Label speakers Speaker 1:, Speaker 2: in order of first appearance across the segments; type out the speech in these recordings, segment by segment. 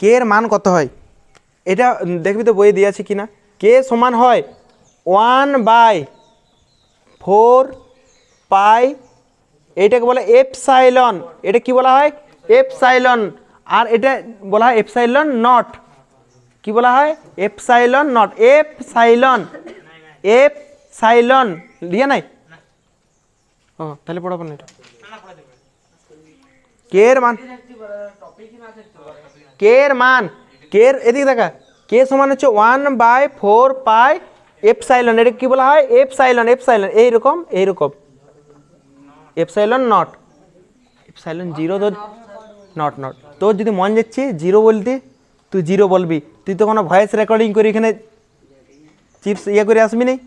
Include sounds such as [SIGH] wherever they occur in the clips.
Speaker 1: কে এর মান কত হয়? এটা দেখবি তো বইয়ে দিয়ে আছে কি না? কে সমান হয়? ওয়ান বাই ফোর পাই, এটাকে বলে এফ সাইলন এটা কি বলা হয়? এফ সাইলন আর এটা বলা হয় এফ সাইলন নট। কি বলা হয়? Epsilon naught. F সাইলন epsilon লিয়া নাই? ও, তাহলে পড়াবো না এটা। কে এর মান? কে এর মান? কে এর এদিকে দেখা। কে সমান হচ্ছে one by four pi epsilon এটা কি বলা হয়? এফ সাইলন এফ সাইলন এইরকম এইরকম। Epsilon naught epsilon zero তো নট নট তোর যদি মন যাচ্ছে জিরো বলতে, তুই জিরো বলবি। তুই তো কোনো ভয়েস রেকর্ডিং করে এখানে চিপস ইয়ে করে আসবি নেই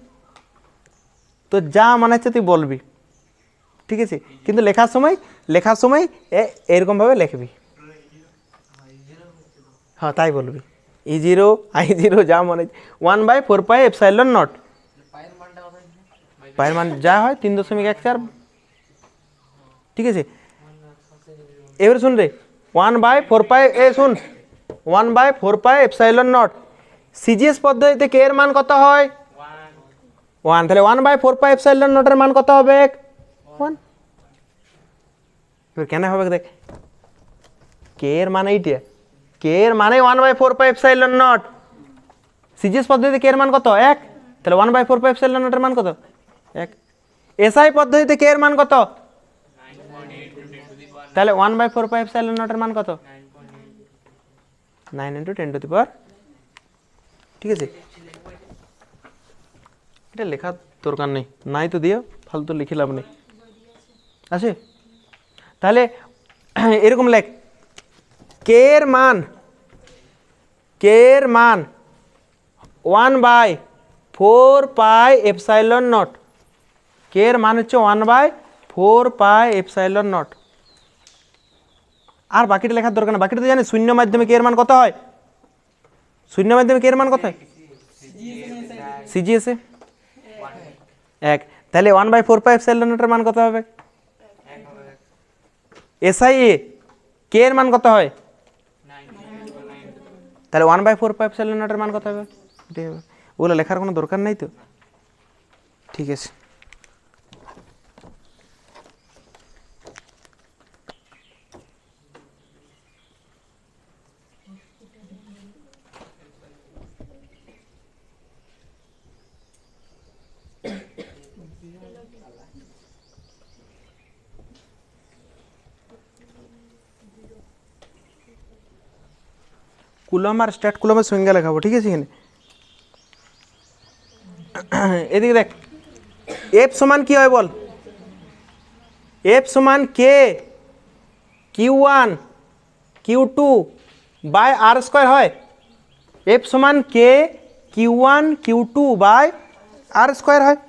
Speaker 1: তো যা মনে হচ্ছে তুই বলবি। ঠিক আছে? কিন্তু লেখার সময় লেখার সময় এ- এরকমভাবে লিখবি। হ্যাঁ তাই বলবি। ই জিরো আই জিরো যা মনে one by four pi epsilon naught পায়ের মান যা হয়, তিন দশমিক এক চার। ঠিক আছে? এবারে শুন রে। ওয়ান বাই ফোর পাই এ শুন। One by four pi epsilon naught CGS পদ্ধতিতে কে এর মান কত হয়? ওয়ান তাহলে one by four pi epsilon নটের মান কত হবে? ওয়ান এবার কেন হবে দেখ কে এর মান এইটা কে এর মানে one by four pi epsilon naught CGS পদ্ধতিতে কে এর মান কত এক তাহলে one by four pi epsilon নটের মান কত এক এসআই পদ্ধতিতে কে এর মান কত তাহলে one by four pi epsilon নটের মান কত nine into ten to the power ঠিক আছে এটা লেখার দরকার নেই নাই তো দিও ফালতু লিখে লাভ নেই আছে? তাহলে, [CLEARS THROAT] এরকম লেখ। কে এর মান? কে এর মান? One by four pi epsilon naught. কে এর মান হচ্ছে one by four pi epsilon naught. আর বাকিটা লেখার দরকার না। বাকিটা তো জানি, শূন্য মাধ্যমে কে এর মান কত হয়? শূন্য মাধ্যমে কে এর মান কত হয়? সিজিএসে এক। তাহলে one by four pi epsilon নটের মান কত হবে? এসআই এ কে এর মান কত হয়? তাহলে one by four five seven মান কত হবে? ওগুলো লেখার কোনো দরকার নেই তো? ঠিক আছে। কুলম আর স্ট্যাট কুলমের সংজ্ঞা লেখাবো ঠিক আছে এখানে এদিকে দেখ এফ সমান কি হয় বল? এফ সমান K Q one Q two by R square হয়। এফ সমান K Q one Q two by R square হয়।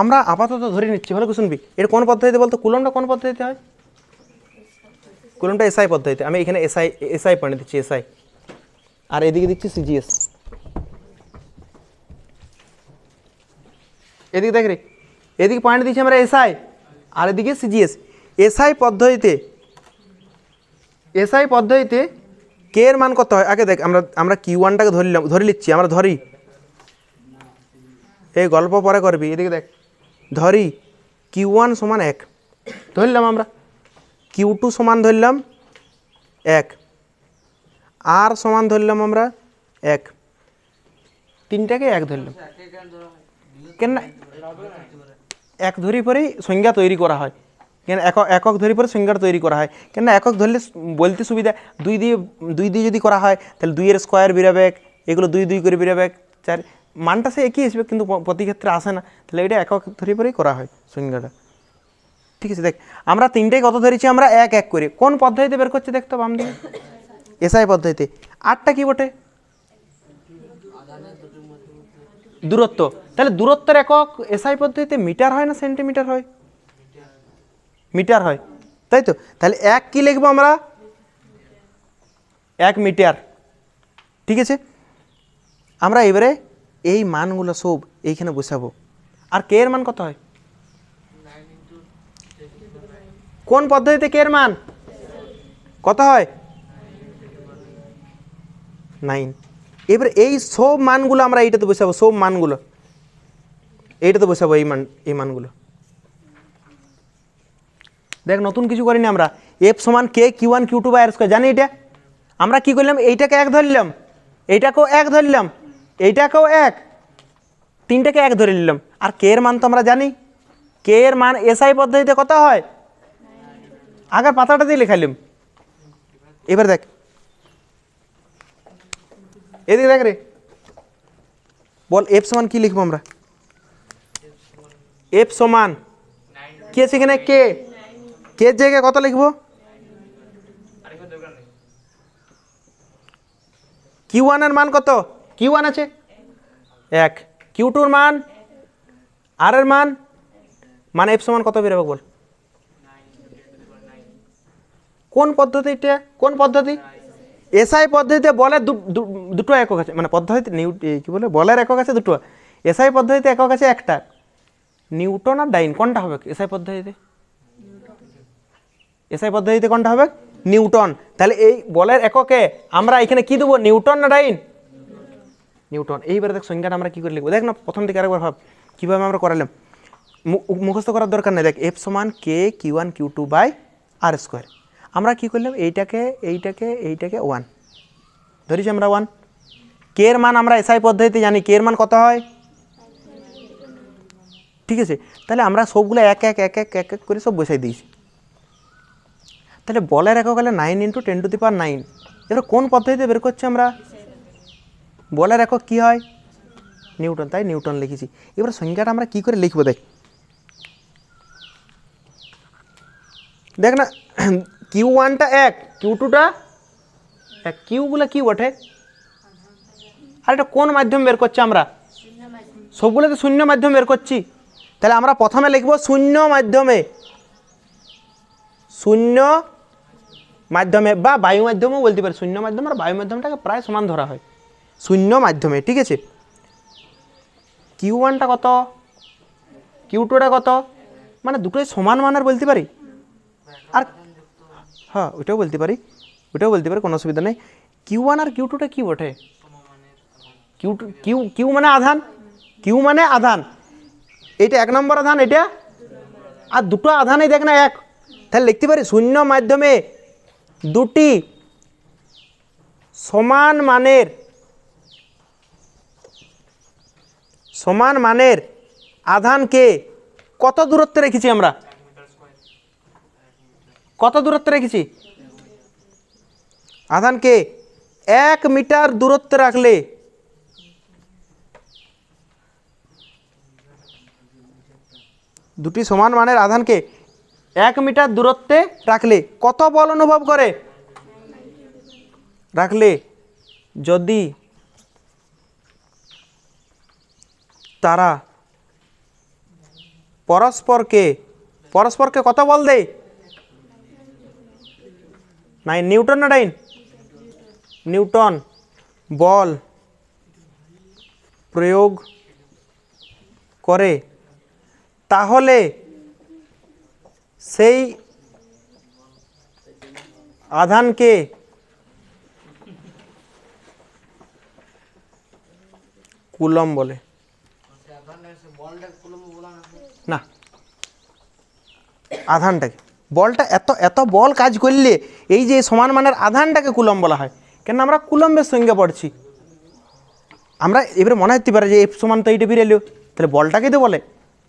Speaker 1: আমরা আপাতত ধরে নিচ্ছি, ভালো শুনবি। এটা কোন পদ্ধতিতে বলতো? কুলমটা কোন পদ্ধতিতে হয়? কুলমটা এসআই পদ্ধতিতে। আমি এখানে এসআই এসআই পয়েন্ট দিচ্ছি এসআই আর এদিকে দিচ্ছি সিজিএস এদিকে দেখ রে, এদিকে পয়েন্ট দিচ্ছি আমরা এসআই আর এদিকে সিজিএস এসআই পদ্ধতিতে এসআই পদ্ধতিতে কে এর মান কত হয়? আগে দেখ, আমরা আমরা কিউ ওয়ানটাকে ধরলাম, ধরে নিচ্ছি, আমরা ধরি। এই গল্প পরে করবি, এদিকে দেখ। ধরি কিউ ওয়ান সমান এক। ধরলাম আমরা। কিউ টু সমান ধরলাম এক। আর সমান ধরলাম আমরা এক। তিনটাকে এক ধরলাম। কেন এক ধরি পরেই সংজ্ঞা তৈরি করা হয়। কেন একক একক ধরি পরে সংজ্ঞাটা তৈরি করা হয়। কেন একক ধরলে বলতে সুবিধা, দুই দিয়ে দুই দিয়ে যদি করা হয়, তাহলে দুইয়ের স্কোয়ার বেরোবে এগুলো দুই দুই করে বেরোবে চার, মানটা সে একই আসবে কিন্তু প্রতি ক্ষেত্রে আসে না। তাহলে এটা একক ধরি পরেই করা হয় সংজ্ঞাটা। ঠিক আছে, দেখ, আমরা তিনটেই কত ধরেছি আমরা? এক এক করে। কোন পদ্ধতিতে বের করছে দেখতো বাম দিকে এসআই পদ্ধতিতে আটটা কি বটে দূরত্ব। তাহলে দূরত্বের একক এসআই পদ্ধতিতে মিটার হয় না সেন্টিমিটার হয়? মিটার হয়। তাই তো? তাহলে এক কি লিখব আমরা? এক মিটার। ঠিক আছে? আমরা এবারে এই মানগুলো সব এইখানে বসাবো। আর কে এর মান কত হয়? কোন পদ্ধতিতে কে এর মান? কত হয়? নাইন। এবার এই সব মানগুলো আমরা এইটাতে বসাবো, সব মানগুলো। এইটাতে বসাবো এই মান, এই মানগুলো। দেখ, নতুন কিছু করিনি আমরা। এফ সমান K Q one Q two by R square জানি এটা? আমরা কি করলাম? এইটাকে এক ধরলাম এইটাকেও এক ধরলাম এইটাকেও এক। তিনটাকে এক ধরে নিলাম। আর কে এর মান তো আমরা জানি। কে এর মান এসআই পদ্ধতিতে কত হয়? আগের পাতাটা দিয়ে লেখাইলাম। এবার দেখ এদিকে দেখ রে। বল এফ সমান কি লিখব আমরা? এফ সমান কে সেখানে কে? কে জায়গায় কত লিখব? কিউ ওয়ানের মান কত? কিউ ওয়ান আছে। এক। কিউ টুর মান আর এর মান মানে এফ সমান কত বেরোবে বল? কোন পদ্ধতিটা কোন পদ্ধতি? এসআই পদ্ধতিতে বলের দুটো একক আছে। মানে এ, কি বলে? বলের একক আছে দুটো। এসআই পদ্ধতিতে একক আছে একটা। নিউটন আর ডাইন কোনটা হবে? এসআই পদ্ধতিতে? এসআই পদ্ধতিতে কোনটা হবে? নিউটন। তাহলে এই বলের এককে আমরা এখানে কি দেবো? নিউটন না ডাইন? নিউটন। এইবারে দেখ সংজ্ঞাটা আমরা কী করে লিখব। দেখ না প্রথম থেকে আরেকবার ভাব। কীভাবে আমরা করালাম? মুখস্থ করার দরকার নেই। দেখ এফ সমান K Q one Q two by R square আমরা কী করলাম? এইটাকে এইটাকে এইটাকে ওয়ান ধরেছি আমরা ওয়ান কে এর মান আমরা এসআই পদ্ধতিতে জানি। কে এর মান কত হয়? ঠিক আছে? তাহলে আমরা সবগুলো এক এক এক এক এক এক করে সব বসাই দিয়েছি। তাহলে বলের একক হলে nine into ten to the power nine এবার কোন পদ্ধতিতে বের করছি আমরা? বলের একক কী হয়? নিউটন। তাই নিউটন লিখেছি। এবার সংখ্যাটা আমরা কি করে লিখব দেখ? দেখ না? কিউ ওয়ানটা এক, কিউ টুটা এক কিউগুলো কি বটে? আর এটা কোন মাধ্যম বের করছি আমরা? সবগুলো তো শূন্য মাধ্যম বের করছি। তাহলে আমরা প্রথমে লিখব শূন্য মাধ্যমে। শূন্য মাধ্যমে বা বায়ু মাধ্যমেও বলতে পারি। শূন্য মাধ্যম আর বায়ু মাধ্যমটাকে প্রায় সমান ধরা হয়। শূন্য মাধ্যমে, ঠিক আছে? কিউ ওয়ানটা কত? কিউ টুটা কত? মানে দুটোই সমান মানের বলতে পারি? আর হ্যাঁ ওইটাও বলতে পারি। ওইটাও বলতে পারি, কোনো অসুবিধা নেই। কিউ ওয়ান আর কিউ টুটা কী বটে? কিউ টু কিউ কিউ মানে আধান? কিউ মানে আধান। এটা এক নম্বর আধান, এটা? আর দুটো আধানই দেখ না, এক। তাহলে লিখতে পারি শূন্য মাধ্যমে দুটি সমান মানের সমান মানের আধানকে কত দূরত্বে রেখেছি আমরা? কত দূরত্বে রেখেছি? আধানকে এক মিটার দূরত্বে রাখলে দুটি সমান মানের আধানকে এক মিটার দূরত্বে রাখলে কত বল অনুভব করে? রাখলে যদি তারা পরস্পরকে পরস্পরকে কত বল দেয়? নাই নিউটন না ডাইন? নিউটন বল প্রয়োগ করে। তাহলে সেই আধানকে কুলম বলে। না আধানটাকে। বলটা এত এত বল কাজ করলে এই যে সমান মানের আধানটাকে কুলম বলা হয়। কেন আমরা কুলম্বের সঙ্গে পড়ছি। আমরা এবারে মনে হতে পারে যে এফ সমান তো এইটা বেরিয়ে তাহলে বলটাকে তো বলে।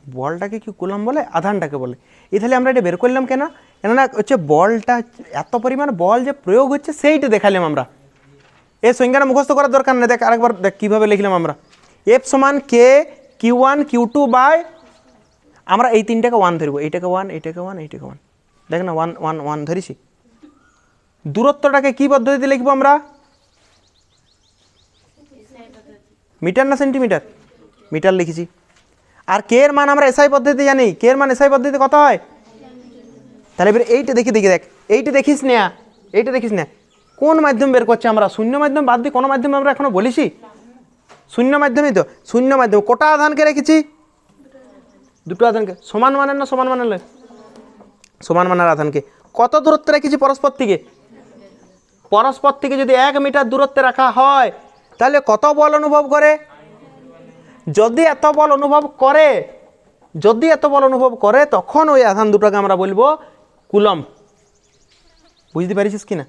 Speaker 1: বলটাকে কি কুলম বলে? আধানটাকে বলে। এই তাহলে আমরা এটা বের করলাম কেন? কেননা হচ্ছে বলটা এত পরিমাণ বল যে প্রয়োগ হচ্ছে সেইটা দেখালাম আমরা। এ সংজ্ঞাটা মুখস্থ করার দরকার নেই। দেখ, আরেকবার দেখ কীভাবে লিখলাম আমরা। এফ সমান K, Q one, Q two by, আমরা এই তিনটাকে ওয়ান ধরবো। এইটাকে ওয়ান এইটাকে ওয়ান এইটাকে ওয়ান। দেখ না ওয়ান ওয়ান ওয়ান ধরেছি। দূরত্বটাকে কী পদ্ধতিতে লিখব আমরা? মিটার না সেন্টিমিটার? মিটার লিখেছি। আর কে এর মান আমরা এসআই পদ্ধতি জানি? কে এর মান এসআই পদ্ধতিতে কত হয়? তাহলে এবার এইটা দেখি দেখি, দেখ। এইটা দেখিস না। এইটা দেখিস না। কোন মাধ্যম বের করছে আমরা? শূন্য মাধ্যম বাদ দিয়ে কোনো মাধ্যমে আমরা এখনও বলেছি? শূন্য মাধ্যমেই তো। শূন্য মাধ্যম। কোটা আধানকে রেখেছি? দুটো আধানকে। সমান মানের না সমান মানের? সমান মানের আধানকে। কত দূরত্বে রেখেছি পরস্পর থেকে? পরস্পর থেকে যদি এক মিটার দূরত্বে রাখা হয়, তাহলে কত বল অনুভব করে? যদি এত বল অনুভব করে, যদি এত বল অনুভব করে, তখন ওই আধান দুটোকে আমরা বলব কুলম বুঝতে পারিস কি না?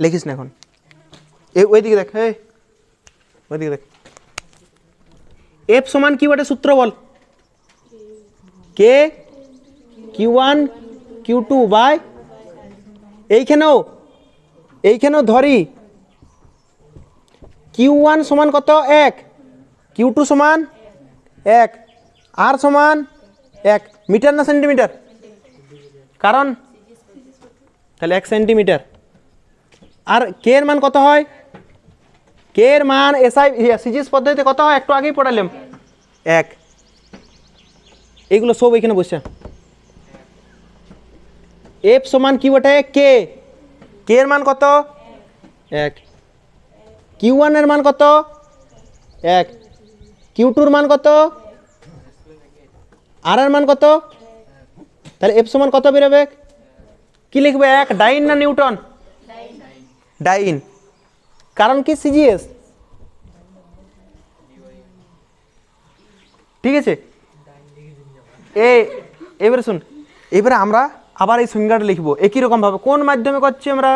Speaker 1: লিখিস না এখন। এই ওইদিকে দেখ ওইদিকে দেখ। এফ সমান কি বটে? সূত্র বল। K? Q one Q two by এইখানেও এইখানেও ধরি। কিউ ওয়ান সমান কত? এক। কিউ টু সমান এক। আর সমান এক। মিটার না সেন্টিমিটার? কারণ, তাহলে এক সেন্টিমিটার। আর কে এর মান কত হয়? কে এর মান এসআই সিজিএস পদ্ধতিতে কত হয়? একটু আগেই পড়ালাম। এক। এইগুলো সব এখানে বসে। এফ সমান কি বটে? কে কে এর মান কত? এক। কিউ ওয়ানের মান কত? এক। কিউ টুর মান কত? আর এর মান কত? তাহলে এফ সমান কত বেরোবে? কি লিখবে? এক। ডাইন না নিউটন ডাইন কারণ কি? সিজিএস ঠিক আছে? এ এবারে শুন। এবারে আমরা আবার এই সংজ্ঞাটা লিখব। একই রকম ভাবে? কোন মাধ্যমে করছি আমরা?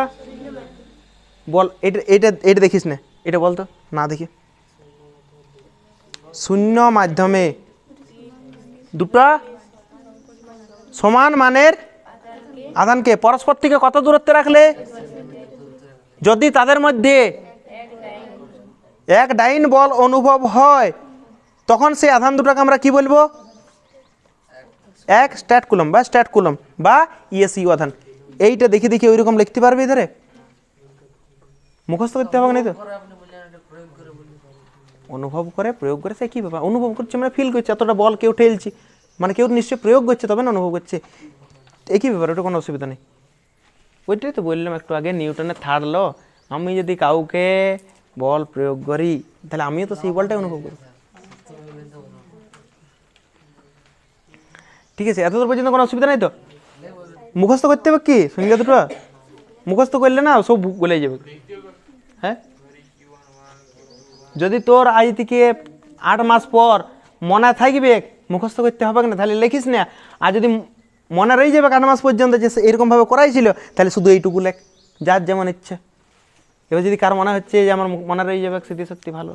Speaker 1: বল, এটা এটা এটা দেখিস না। এটা বলতো না দেখি। শূন্য মাধ্যমে। দুটা সমান মানের আদানকে পরস্পর থেকে কত দূরত্বে রাখলে? যদি তাদের মধ্যে এক ডাইন বল অনুভব হয়, তখন সেই আধান দুটাকে আমরা কি বলব? এক স্ট্যাট কুলম বা স্ট্যাট কুলম বা ইএসইউ আধান এইটা দেখে দেখে ওইরকম লিখতে পারবে এধারে? মুখস্থ করতে হবে না তো? অনুভব করে প্রয়োগ করে সে কী ব্যাপার? অনুভব করছে মানে ফিল করছে, এতটা বল কেউ ঠেলছি। মানে কেউ নিশ্চয়ই প্রয়োগ করছে, তবে না অনুভব করছে। একই ব্যাপার? ওটা কোনো অসুবিধা নেই। ওইটাই তো বললাম একটু আগে, নিউটনের থার্ড ল আমি যদি কাউকে বল প্রয়োগ করি, তাহলে আমিও তো সেই বলটাই অনুভব করি। ঠিক আছে এত দূর পর্যন্ত কোনো অসুবিধা নাই তো? মুখস্থ করতে হবে কি? সংজ্ঞা দুটো? মুখস্থ করলে না সব গলে যাবে। হ্যাঁ? যদি তোর আজ থেকে আট মাস পর মনে থাকবে মুখস্থ করতে হবে না তাহলে লিখিস না। আর যদি মনে রয়ে যাবে আট মাস পর্যন্ত যে এরকমভাবে করাই ছিল তাহলে শুধু এইটুকু লেখ, যার যেমন ইচ্ছে। এবার যদি কার মনে হচ্ছে যে আমার মনে রয়ে যাবে স্মৃতিশক্তি ভালো।